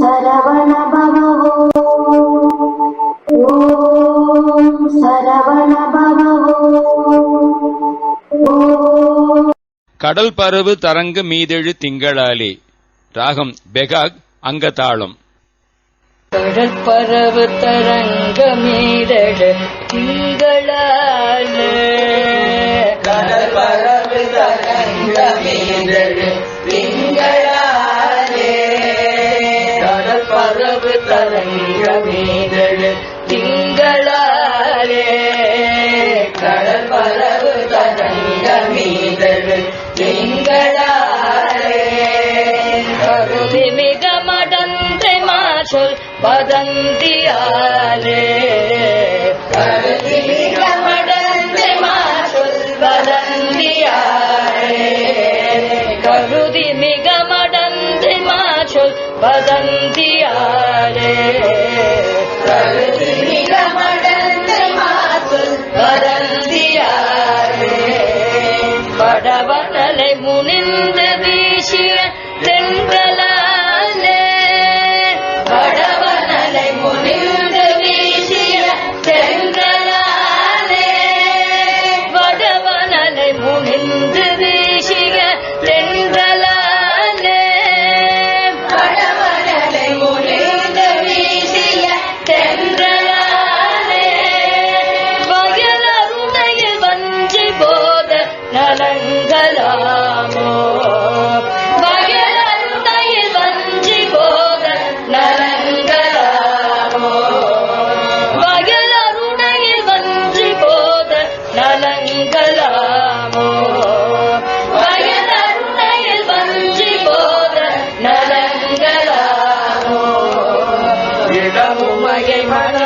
சரவண பவோ ஓம் சரவண பவோ ஓம் கடல் பரவு தரங்க மீதெழு திங்களாலே. ராகம் பெகாக் அங்கதாளம். கடற்பரவு தரங்க மீதழ திங்களால. கடற்பரவு தரங்க மீதழ கடற்பரவு திங்களாலே கடல் பரவு மீதழ திங்களாலே. கருதி மிக மடந்தை மாசொல் பதந்தியாலே கருதி போத நலங்கலாமோ வயலருணையில் வஞ்சி போத நலங்கலாமோ வயலருணையில் வஞ்சி போத நலங்கலாமோ வயலருணையில் வஞ்சி போத நலங்கலாமோ இடமுமையை மணந்த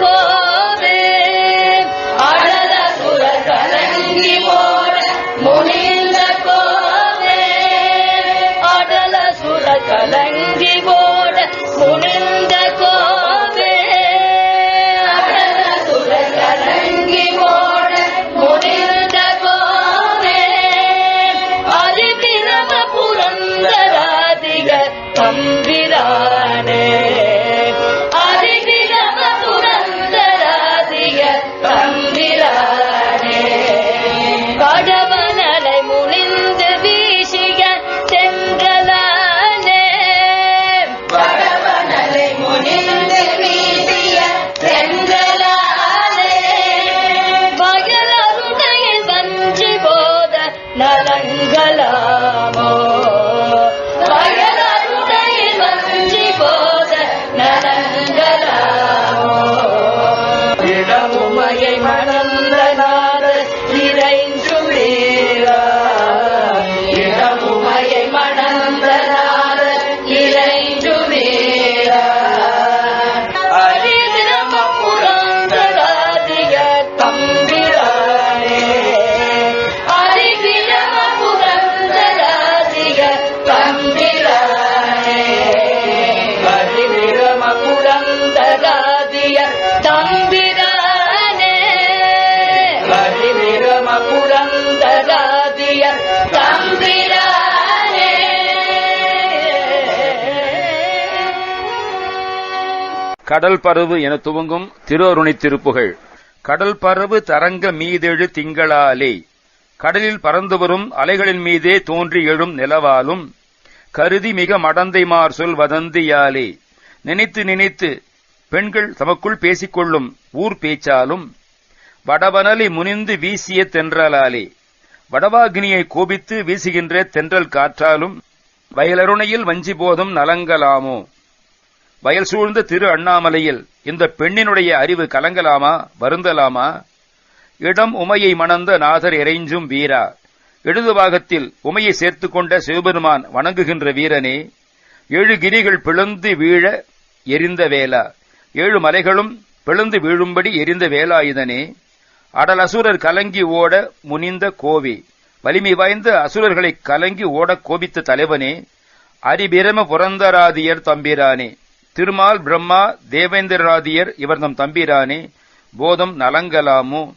முனிந்த Amen. கடல் பரவு என துவங்கும் திருஅருணை திருப்புகழ் கடல் பரவு தரங்க மீதெழு திங்களாலே. கடலில் பறந்து வரும் அலைகளின் மீதே தோன்றி எழும் நிலவாலும். கருதி மிக மடந்தைமார் சொல் வதந்தியாலே. நினைத்து நினைத்து பெண்கள் தமக்குள் பேசிக்கொள்ளும் ஊர் பேச்சாலும். வடவனலி முனிந்து வீசிய தென்றலாலே. வடவாகினியை கோபித்து வீசுகின்ற தென்றல் காற்றாலும். வயலருணையில் வஞ்சி போதும் நலங்கலாமோ வயல் சூழ்ந்த திரு அண்ணாமலையில் இந்த பெண்ணினுடைய அறிவு கலங்கலாமா வருந்தலாமா? இடம் உமையை மணந்த நாதர் இறைஞ்சும் வீரா. இடது பாகத்தில் உமையை சேர்த்துக் கொண்ட சிவபெருமான் வணங்குகின்ற வீரனே ஏழு கிரிகள் பிளந்து வீழ எரிந்த வேலா ஏழு மலைகளும் பிளந்து வீழும்படி எரிந்த வேலாயுதனே அடல் அசுரர் கலங்கி ஓட முனிந்த கோவி. வலிமை வாய்ந்த அசுரர்களை கலங்கி ஓட கோபித்த தலைவனே அரிபிரம புரந்தராதியர் தம்பிரானே. திருமால் பிரம்மா தேவேந்திரராதியர் இவர் நம் தம்பிரானே. போதம் நலங்கலாமோ.